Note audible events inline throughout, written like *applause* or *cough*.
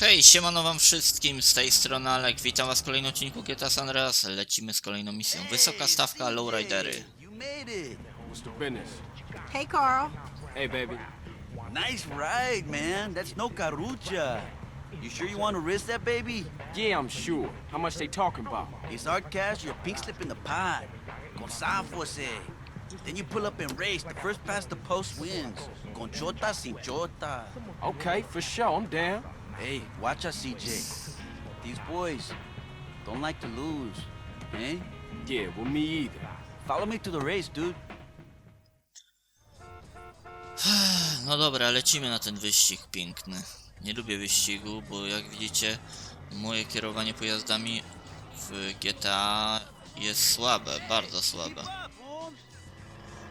Hej, siemano wam wszystkim, z tej strony Alek, witam was w kolejnym odcinku GTA San Andreas, lecimy z kolejną misją. Wysoka stawka, lowridery. What's the business? Hey, Carl. Hey, baby. Nice ride, man. That's no carucha. You sure you want to risk that, baby? Yeah, I'm sure. How much they talking about? It's our cash, your pink slip in the pot. Con Sanfose. Then you pull up and race. The first past the post wins. Con chota sin chota. Okay, for sure. I'm down. Hey, watch us, CJ. These boys don't like to lose. Eh? Yeah, well, me either. Follow me to the race, dude. *sighs* No dobra, lecimy na ten wyścig piękny. Nie lubię wyścigu, bo jak widzicie, moje kierowanie pojazdami w GTA jest słabe, bardzo słabe.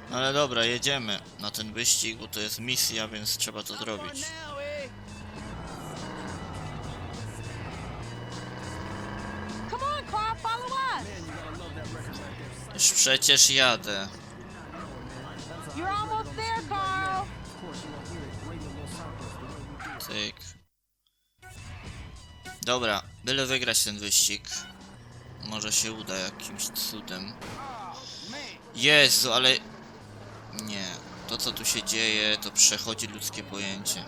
No ale dobra, jedziemy na ten wyścig, bo to jest misja, więc trzeba to zrobić. Już przecież jadę. Cyk. Dobra, byle wygrać ten wyścig. Może się uda jakimś cudem. Jezu, ale... Nie. To co tu się dzieje, to przechodzi ludzkie pojęcie.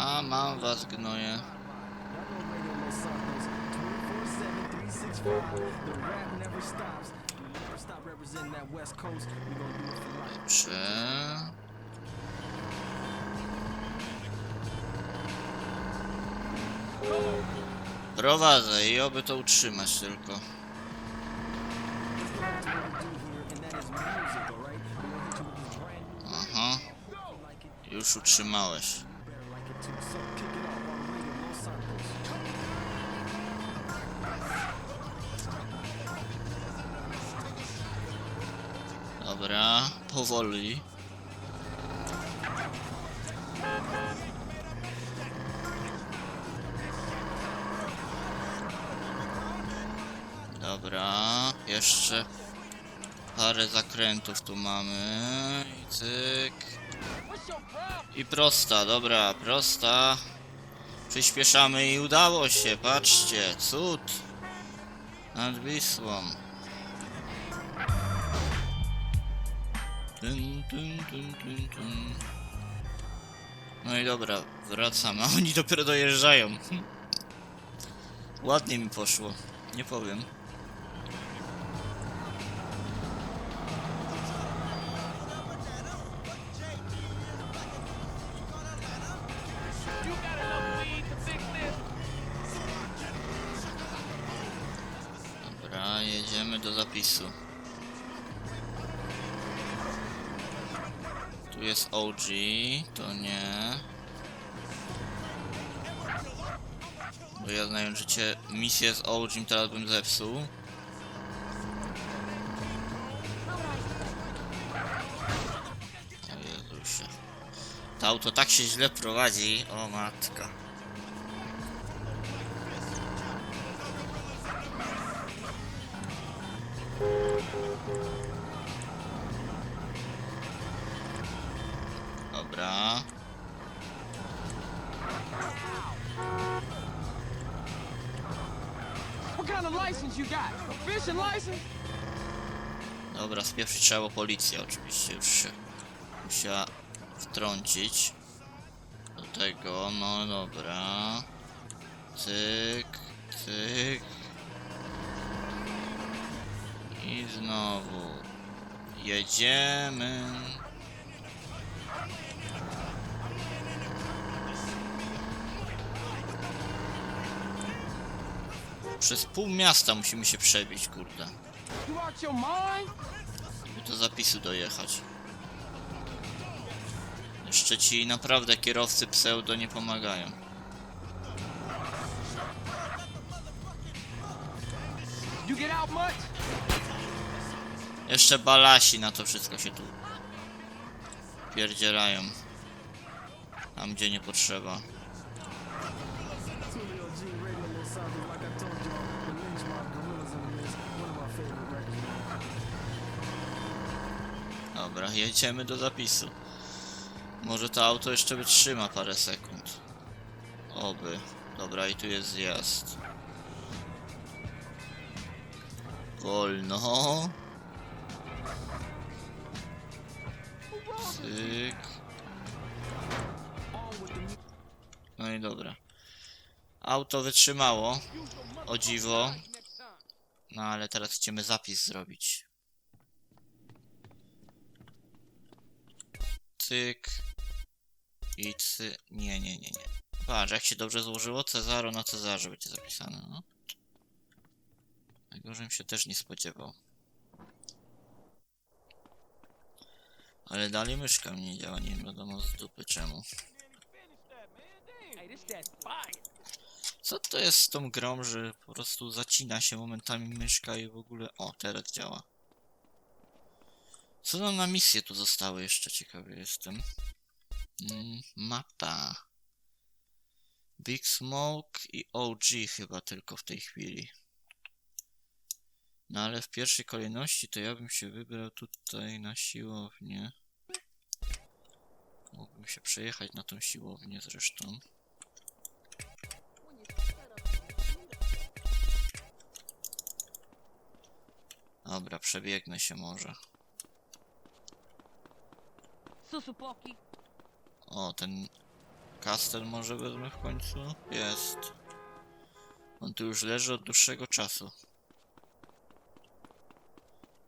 A, mam was, gnoje. Dobrze. Prowadzę i oby to utrzymać tylko. Aha. Już utrzymałeś. Dobra, powoli. Dobra, jeszcze parę zakrętów tu mamy. I cyk. I prosta, dobra, prosta. Przyspieszamy i udało się, patrzcie, cud. Nad Wisłą. Tun, tun, tun, tun, tun. No i dobra, wracam, a oni dopiero dojeżdżają. Ładnie mi poszło, nie powiem. Tu jest OG, to nie. Bo ja znając życie, misję z OG teraz bym zepsuł. O Jezusie. To auto tak się źle prowadzi, o matka. License? Dobra, spieprzyć trzeba, bo policja oczywiście już się musiała wtrącić. Do tego, no dobra. Cyk, cyk. I znowu. Jedziemy. Przez pół miasta musimy się przebić, kurde. By do zapisu dojechać. Jeszcze ci naprawdę kierowcy pseudo nie pomagają. Jeszcze balasi na to wszystko się tu pierdzielają. Tam gdzie nie potrzeba. Dobra, jedziemy do zapisu. Może to auto jeszcze wytrzyma parę sekund. Oby. Dobra, i tu jest zjazd. Wolno. Cyk. No i dobra. Auto wytrzymało. O dziwo. No ale teraz chcemy zapis zrobić. Cyk. I cy... Nie, nie, nie, nie. Patrz, jak się dobrze złożyło, Cezaro na Cezarze będzie zapisane, no. Tego, żebym się też nie spodziewał. Ale dalej myszka mi nie działa, nie wiadomo z dupy czemu. Co to jest z tą grą, że po prostu zacina się momentami myszka i w ogóle... O, teraz działa. Co nam na misje tu zostały jeszcze? Ciekawy jestem. Mm, mapa. Big Smoke i OG chyba tylko w tej chwili. No ale w pierwszej kolejności to ja bym się wybrał tutaj na siłownię. Mógłbym się przejechać na tą siłownię zresztą. Dobra, przebiegnę się może. Susupoki. O, ten kastel może wezmę w końcu? Jest. On tu już leży od dłuższego czasu.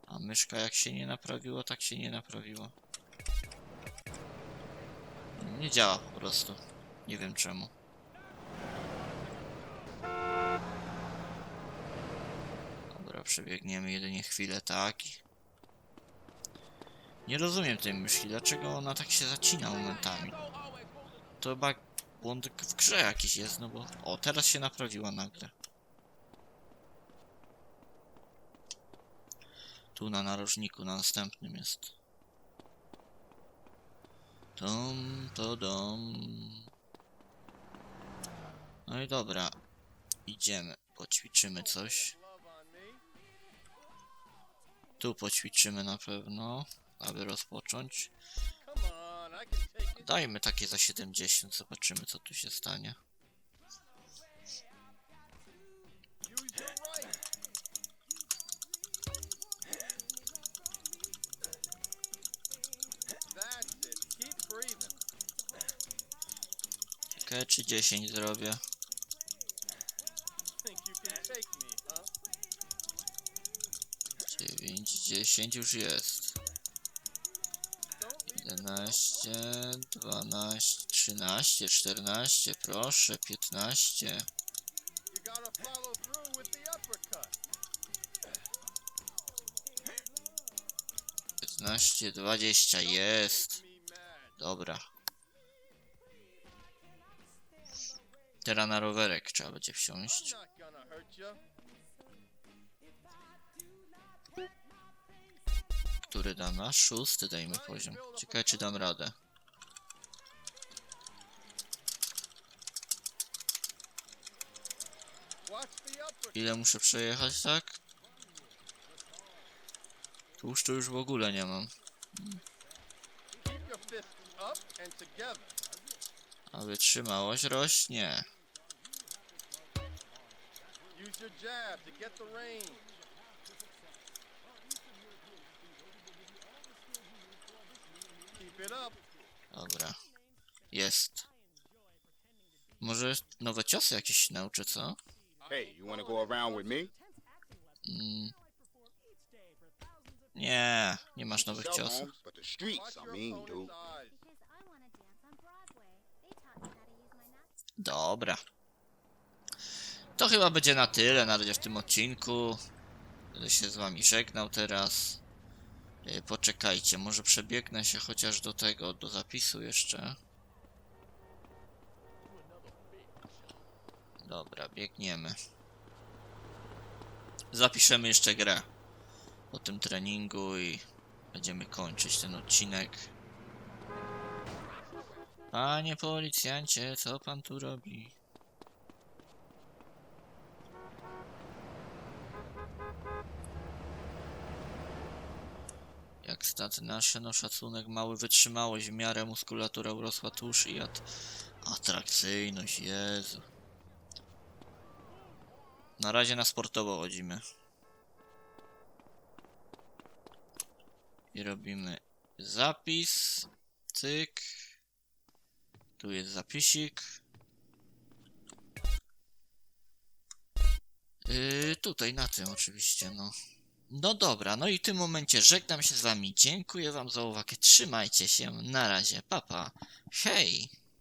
A myszka jak się nie naprawiła, tak się nie naprawiła. Nie działa po prostu. Nie wiem czemu. Dobra, przebiegniemy jedynie chwilę, tak. Nie rozumiem tej myśli, dlaczego ona tak się zacina momentami. To chyba błąd w grze jakiś jest, no bo... O, teraz się naprawiła nagle. Tu na narożniku, na następnym jest. Tom, to dom. No i dobra. Idziemy, poćwiczymy coś. Tu poćwiczymy na pewno, aby rozpocząć. Dajmy takie za 70, zobaczymy co tu się stanie. Ciekawe czy 10 zrobię. 9, 10 już jest. 11, 12, 13, 14, proszę, 15. You gotta follow through with the uppercut. 15, 20, jest. Dobra. Teraz na rowerek trzeba będzie wsiąść. Który dam na szósty dajmy poziom. Ciekawe czy dam radę. Ile muszę przejechać, tak? Tłuszczu już w ogóle nie mam. A wytrzymałość rośnie. Use your jab to get the range. Dobra. Jest. Może nowe ciosy jakieś się nauczę, co? Hey, you want to go around with me? Mm. Nie, nie masz nowych ciosów. But the streets are mean, dude. Dobra. To chyba będzie na tyle na razie w tym odcinku. Będę się z wami żegnał teraz. Yy, Poczekajcie, może przebiegnę się chociaż do tego, do zapisu jeszcze. Dobra, biegniemy. Zapiszemy jeszcze grę po tym treningu i będziemy kończyć ten odcinek. Panie policjancie, co pan tu robi? Nasze, no szacunek mały, wytrzymałość w miarę, muskulatura urosła tuż i at atrakcyjność, Jezu. Na razie na sportowo chodzimy. I robimy zapis, cyk. Tu jest zapisik. Yy, tutaj na tym oczywiście, no. No dobra, no i w tym momencie żegnam się z wami. Dziękuję wam za uwagę. Trzymajcie się. Na razie. Papa. Pa. Hej!